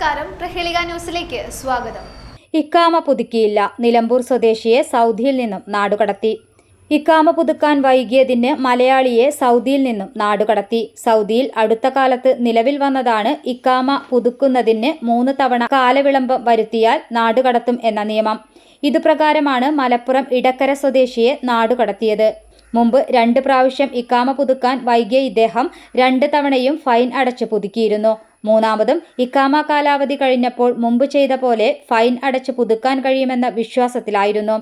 നമസ്കാരം. പ്രഹേളിക ന്യൂസിലേക്ക് സ്വാഗതം. ഇക്കാമ പുതുക്കിയില്ല. നിലമ്പൂർ സ്വദേശിയെ സൗദിയിൽ നിന്നും നാടുകടത്തി ഇക്കാമ പുതുക്കാൻ വൈകിയതിന് മലയാളിയെ സൗദിയിൽ നിന്നും നാടുകടത്തി സൗദിയിൽ അടുത്ത കാലത്ത് നിലവിൽ വന്നതാണ് ഇക്കാമ പുതുക്കുന്നതിന് മൂന്ന് തവണ കാലവിളംബം വരുത്തിയാൽ നാടുകടത്തും എന്ന നിയമം. ഇതുപ്രകാരമാണ് മലപ്പുറം ഇടക്കര സ്വദേശിയെ നാടുകടത്തിയത് മുമ്പ് രണ്ട് പ്രാവശ്യം ഇക്കാമ പുതുക്കാൻ വൈകിയ ഇദ്ദേഹം രണ്ട് തവണയും ഫൈൻ അടച്ച് പുതുക്കിയിരുന്നു. മൂന്നാമതും ഇക്കാമ കാലാവധി കഴിഞ്ഞപ്പോൾ മുമ്പ് ചെയ്ത പോലെ ഫൈൻ അടച്ച് പുതുക്കാൻ കഴിയുമെന്ന വിശ്വാസത്തിലായിരുന്നു.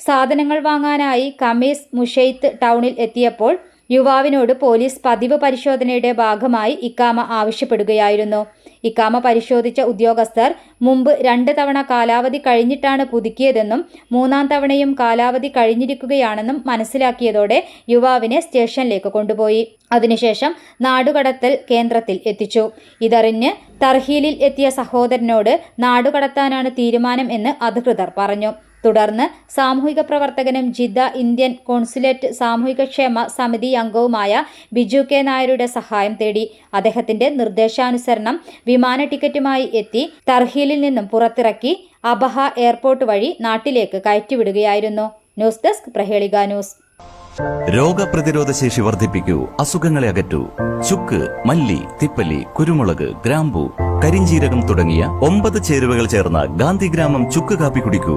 സാധനങ്ങൾ വാങ്ങാനായി കമീസ് മുഷെയ്ത്ത് ടൗണിൽ എത്തിയപ്പോൾ യുവാവിനോട് പോലീസ് പതിവ് പരിശോധനയുടെ ഭാഗമായി ഇക്കാമ ആവശ്യപ്പെടുകയായിരുന്നു. ഇക്കാമ പരിശോധിച്ച ഉദ്യോഗസ്ഥർ മുമ്പ് രണ്ട് തവണ കാലാവധി കഴിഞ്ഞിട്ടാണ് പുതുക്കിയതെന്നും മൂന്നാം തവണയും കാലാവധി കഴിഞ്ഞിരിക്കുകയാണെന്നും മനസ്സിലാക്കിയതോടെ യുവാവിനെ സ്റ്റേഷനിലേക്ക് കൊണ്ടുപോയി. അതിനുശേഷം നാടുകടത്തൽ കേന്ദ്രത്തിൽ എത്തിച്ചു. ഇതറിഞ്ഞ് തർഹീലിൽ എത്തിയ സഹോദരനോട് നാടുകടത്താനാണ് തീരുമാനം എന്ന് അധികൃതർ പറഞ്ഞു. തുടർന്ന് സാമൂഹിക പ്രവർത്തകനും ജിദ്ദ ഇന്ത്യൻ കോൺസുലേറ്റ് സാമൂഹികക്ഷേമ സമിതി അംഗവുമായ ബിജു കെ നായരുടെ സഹായം തേടി അദ്ദേഹത്തിന്റെ നിർദ്ദേശാനുസരണം വിമാന ടിക്കറ്റുമായി എത്തി തർഹീലിൽ നിന്നും പുറത്തിറക്കി അബഹ എയർപോർട്ട് വഴി നാട്ടിലേക്ക് കയറ്റിവിടുകയായിരുന്നു. News desk Prahelika news. രോഗപ്രതിരോധ ശേഷി വർദ്ധിപ്പിക്കൂ അസുഖങ്ങളെ അകറ്റൂ. ചുക്ക് മല്ലി തിപ്പലി കുരുമുളക് ഗ്രാമ്പു കരിഞ്ചീരകം തുടങ്ങിയ ഒമ്പത് ചേരുവകൾ ചേർന്ന ഗാന്ധിഗ്രാമം ചുക്ക് കാപ്പി കുടിക്കൂ.